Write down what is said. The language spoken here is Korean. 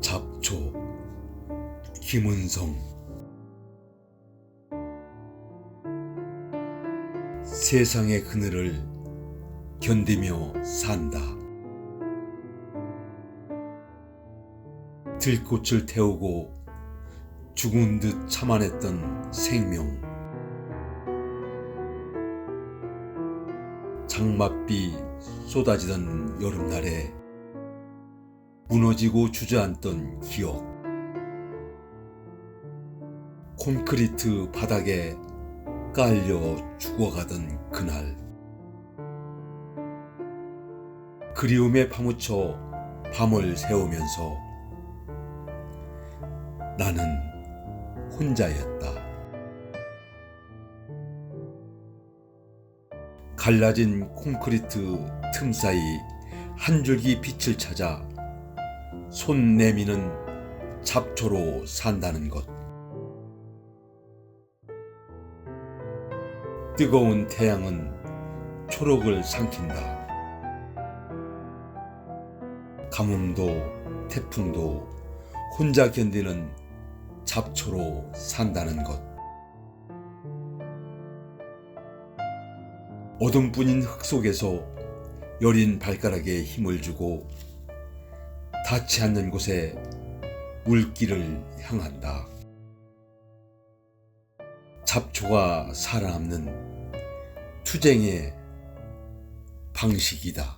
잡초 김은성 세상의 그늘을 견디며 산다. 들꽃을 태우고 죽은 듯 참아냈던 생명. 장맛비 쏟아지던 여름날에 무너지고 주저앉던 기억. 콘크리트 바닥에 깔려 죽어가던 그날. 그리움에 파묻혀 밤을 새우면서 나는 혼자였다. 갈라진 콘크리트 틈 사이 한 줄기 빛을 찾아 손 내미는 잡초로 산다는 것. 뜨거운 태양은 초록을 삼킨다. 가뭄도 태풍도 혼자 견디는 잡초로 산다는 것. 어둠뿐인 흙 속에서 여린 발가락에 힘을 주고 닿지 않는 곳에 물길을 향한다. 잡초가 살아남는 투쟁의 방식이다.